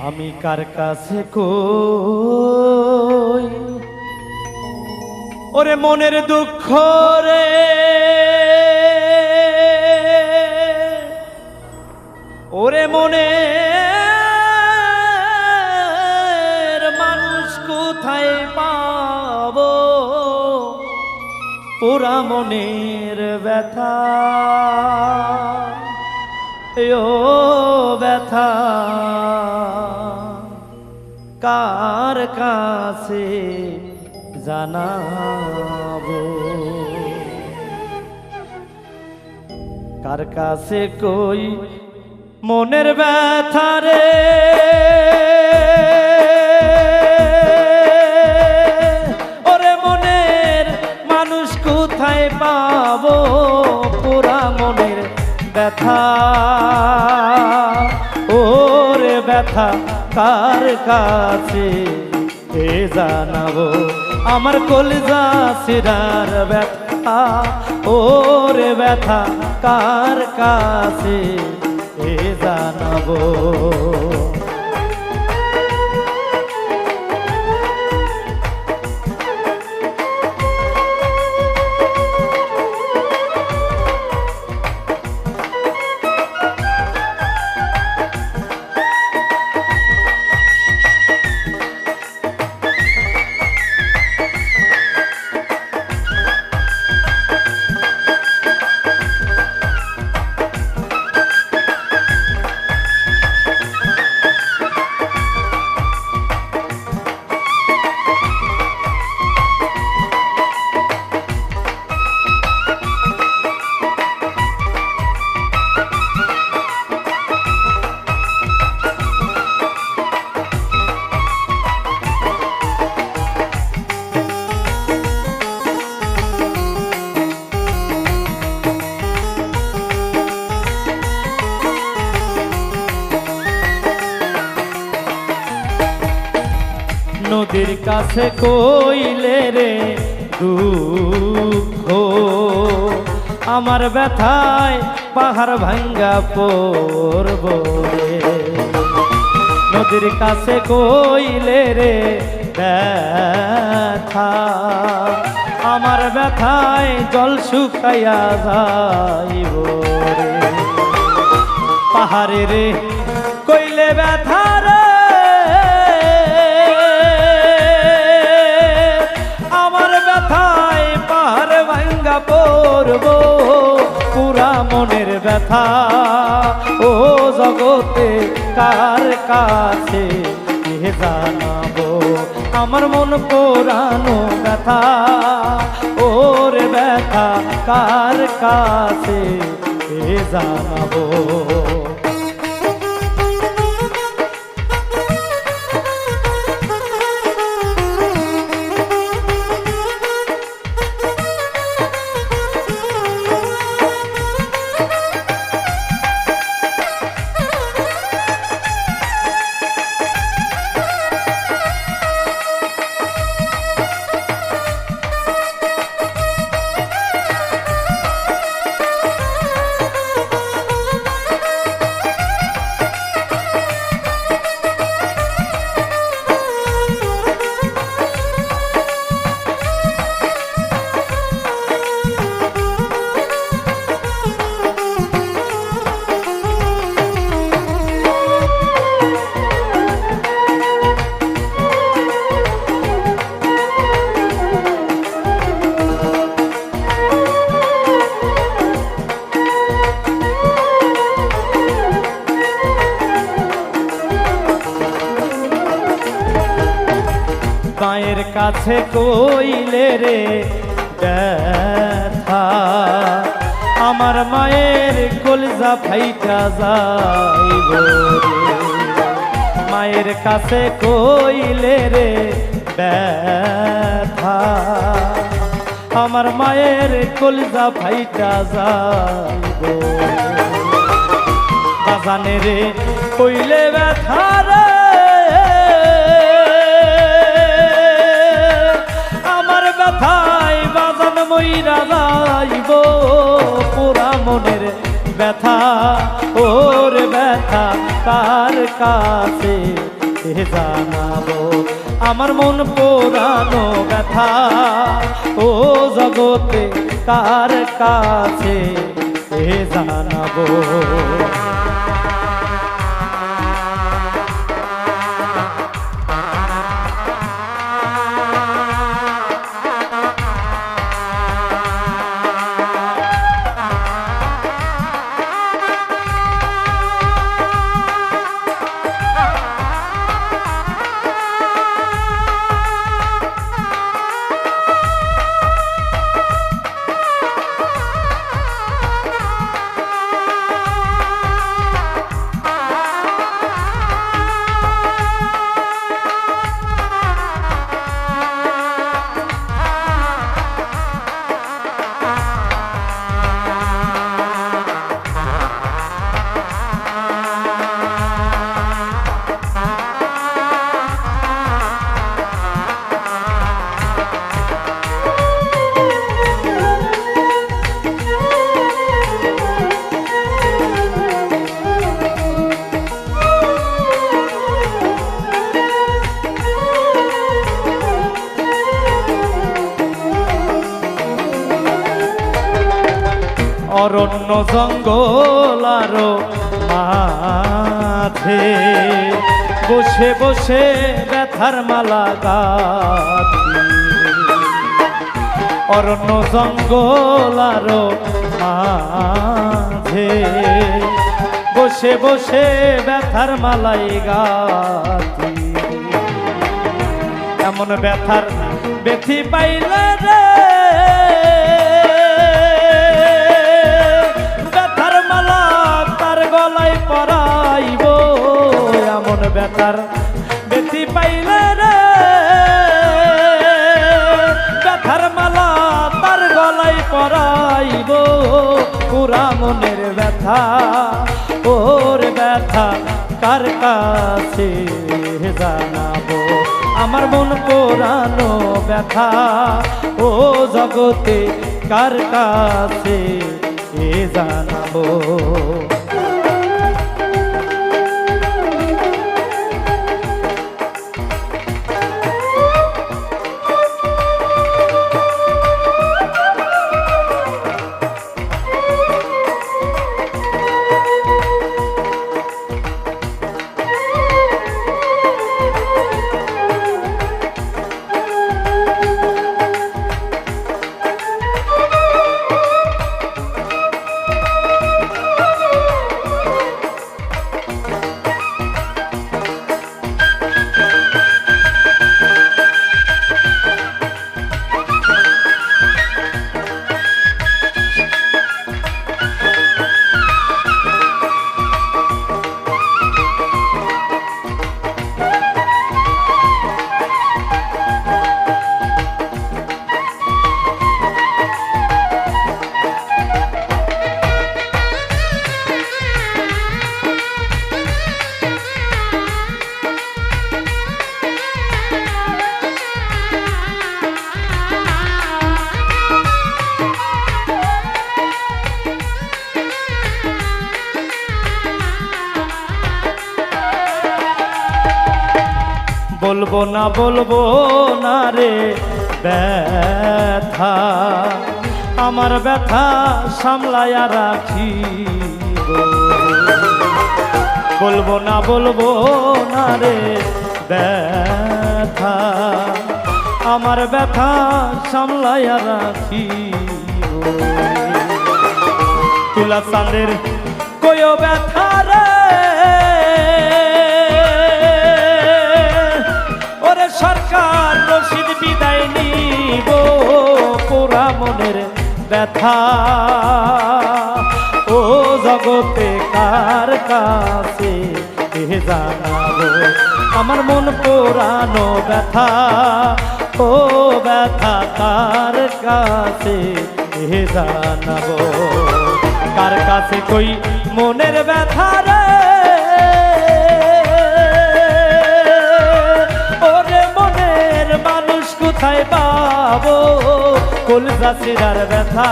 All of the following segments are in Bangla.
আমি কার কাছে কই? ওরে মনের দুঃখ রে। ওরে মনে মানুষ কোথায় পাব? পুরা মনের ব্যথা। ও ব্যথা। কার কাছে জানাব? কার কাছে কই মনের ব্যথা রে? ওরে মনের মানুষ কোথায় পাবো? পুরা মনের ব্যথা। ওরে ব্যথা কার কাছে হে জানাব আমার কলজা সিরার ব্যথা ওরে ব্যথা কার কাছে হে জানাব। নদীর কাছে কইলে রে দুঃখ। আমার ব্যথায় পাহাড় ভাঙ্গা পড়ব রে। নদীর কাছে কইলে রে ব্যথা। আমার ব্যথায় জল শুকাইয়া যাইব রে। পাহাড়ে রে, কইলে ব্যথা রে। পড়ব পুরা মনের ব্যথা। ও জগতে কার কাছে কে জানাব? আমার মন পোড়ানো ব্যথা। ওর ব্যথা কার কাছে জানাব? মায়ের কাছে কইলে রে, ব্যথা। আমার মায়ের কলজা ফাইটা যাইব মায়ের কাছে কইলে রে, ব্যথা। আমার মায়ের কলজা ফাইটা যাইব বাজানে রে, কইলে ব্যথা ব্যথায় বাজান মইরা যাইব। পুরা মনের ব্যথা, ওর ব্যথা কার কাছে জানাব? আমার মন পোড়ানো ব্যথা, ও জগতে কার কাছে জানাব? অরণ্য জঙ্গল আরও বসে বসে ব্যথার মালা অরণ্য জঙ্গল আরও বসে বসে ব্যথার মালাই গাথি। এমন ব্যথার ব্যথি পাইলে রে পুরা মনের ব্যথা, ওর ব্যথা কার কাছে জানাব? আমার মন পোড়ানো ব্যথা, ও জগতে কার কাছে জানাব? বলব না বলব না রে ব্যথা। আমার ব্যথা সামলায়া রাখি বলব না বলব না রে ব্যথা। আমার ব্যথা সামলায়া রাখি তুলা চাঁদের কয়ো ব্যথা রে সরকার রশিদ বিদায় নিব পোড়া মনের ব্যথা। ও জগতে কার কাছে জানাব আমার মন পোড়ানো ব্যথা, ও ব্যথা কার কাছে জানাব কার কাছে কই মনের ব্যথা রে? কোথায় পাবো, কলজা সেরার ব্যথা,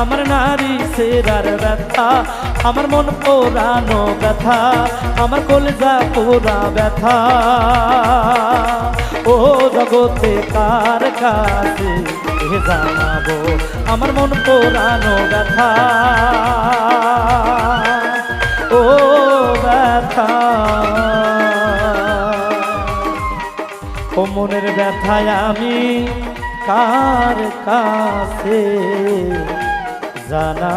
আমার নারী সেরার ব্যথা, আমার মন পোড়ানো ব্যথা, আমার কলজা পোড়া ব্যথা। ও জগতে কার কাছে জানাব, আমার মন পোড়ানো ব্যথা। ব্যথায় আমি কার কাছে জানা